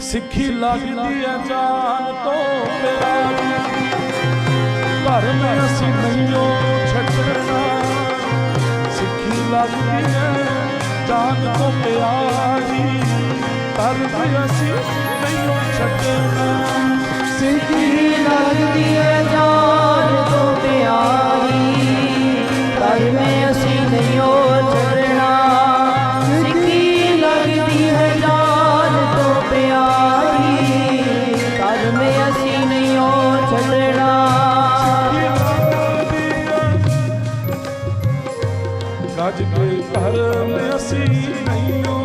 ਸਿੱਖੀ ਲੱਗਦੀ ਐ ਜਾਨ ਤੋਂ ਪਿਆਰੀ ਧਰਮ ਅਸੀਂ ਨਹੀਂਓ ਛੱਡਣਾ। ਸਿੱਖੀ ਲੱਗਦੀ ਐ ਜਾਨ ਤੋਂ ਪਿਆਰੀ ਧਰਮ ਅਸੀਂ ਨਹੀਂਓ ਛੱਡਣਾ। ਸਿੱਖੀ ਲੱਗਦੀ ਹੈ ਜਾਨ ਗੱਜ ਕੇ ਧਰਮ ਅਸੀਂ ਨਹੀਂਓ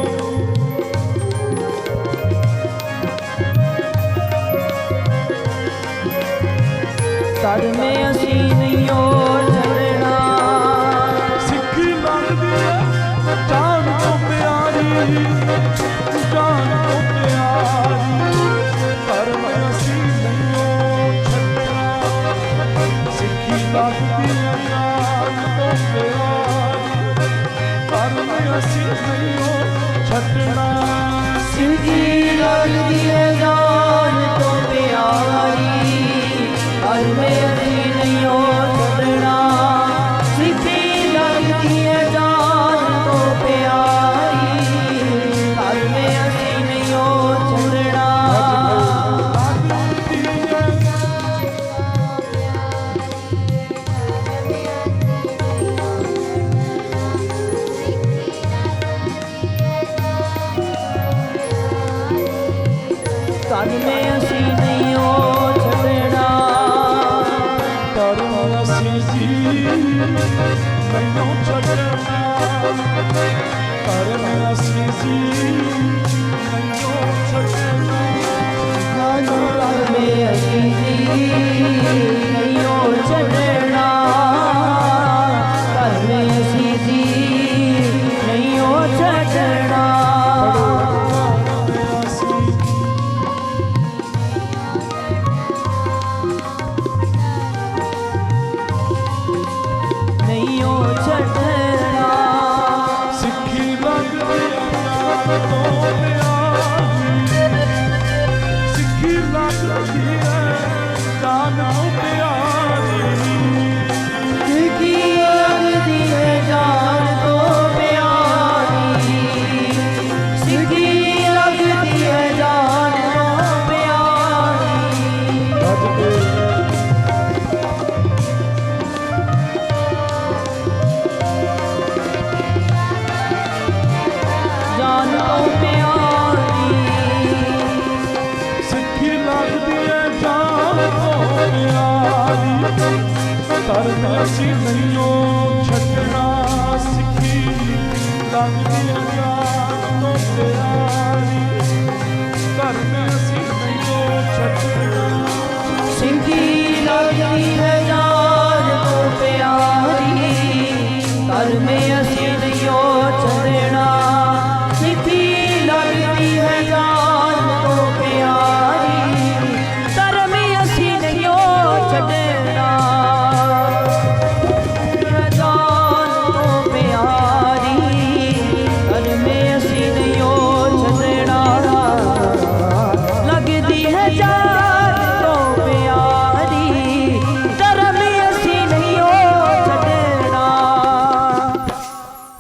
ਅਸੀਂ ਸਿੱਖੀ ਲੱਗਦੀ ਐ ਜਾਨ ਤੋਂ ਪਿਆਰੀ। ਜਾਨ ਤੋਂ ਪਿਆਰੀ। ਧਰਮ ਅਸੀਂ ਨਹੀਂਓ ਛੱਡਣਾ ਸਿੱਖੀ ਲੱਗਦੀ ਅਸੀਂ ਨਹੀਂਓ ਛੱਡਣਾ। ਸਿੱਖੀ ਲੱਗਦੀ ਹੈ ਜਾਨ ਧਰਮ ਅਸੀਂ ਨਹੀਂ ਉਹ ਛੱਡਣਾ। ਧਰਮ ਅਸੀਂ ਜੀ ਮੈਨੂੰ ਛੱਡਣਾ। ਧਰਮ ਅਸੀਂ ਜੀ। ਸਿੱਖੀ ਲੱਗ ਰਹੀ ਹੈ ਜਾਣਾ ਪਿਆਰ ਅਸੀਂ ਜਿਉ ਛੱਡਣਾ ਸਿੱਖੀ ਲੱਗਦੇ ਅਜਾਨ ਤੋਂ ਪਿਆਰੀ ਧਰਮ ਅਸੀਂ